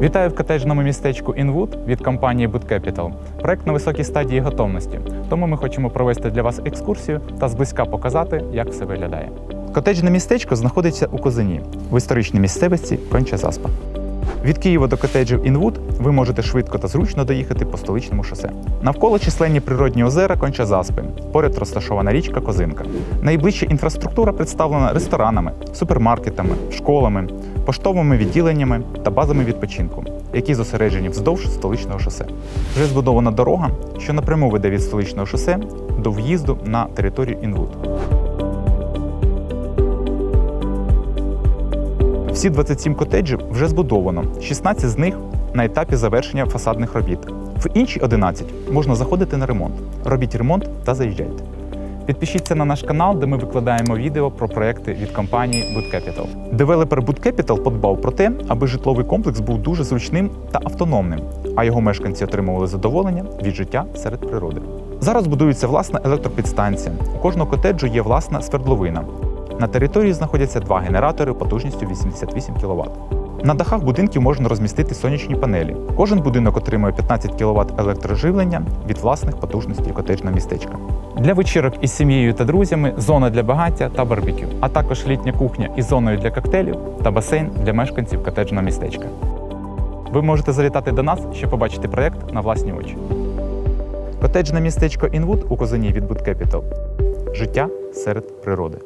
Вітаю в котеджному містечку Інвуд від компанії Boot Capital. Проект на високій стадії готовності. Тому ми хочемо провести для вас екскурсію та зблизька показати, як все виглядає. Котеджне містечко знаходиться у Козині в історичній місцевості Конча Заспа. Від Києва до котеджів Інвуд ви можете швидко та зручно доїхати по столичному шосе. Навколо численні природні озера Конча Заспи. Поряд розташована річка Козинка. Найближча інфраструктура представлена ресторанами, супермаркетами, школами, поштовими відділеннями та базами відпочинку, які зосереджені вздовж столичного шосе. Вже збудована дорога, що напряму веде від столичного шосе до в'їзду на територію Інвуд. Всі 27 котеджів вже збудовано, 16 з них на етапі завершення фасадних робіт. В інші 11 можна заходити на ремонт. Робіть ремонт та заїжджайте. Підпишіться на наш канал, де ми викладаємо відео про проекти від компанії Boot Capital. Девелопер Boot Capital подбав про те, аби житловий комплекс був дуже зручним та автономним, а його мешканці отримували задоволення від життя серед природи. Зараз будується власна електропідстанція. У кожного котеджу є власна свердловина. На території знаходяться два генератори потужністю 88 кВт. На дахах будинків можна розмістити сонячні панелі. Кожен будинок отримує 15 кВт електроживлення від власних потужностей котеджного містечка. Для вечірок із сім'єю та друзями зона для багаття та барбекю, а також літня кухня із зоною для коктейлів та басейн для мешканців котеджного містечка. Ви можете завітати до нас, щоб побачити проєкт на власні очі. Котеджне містечко Інвуд у Козині від Capital. Життя серед природи.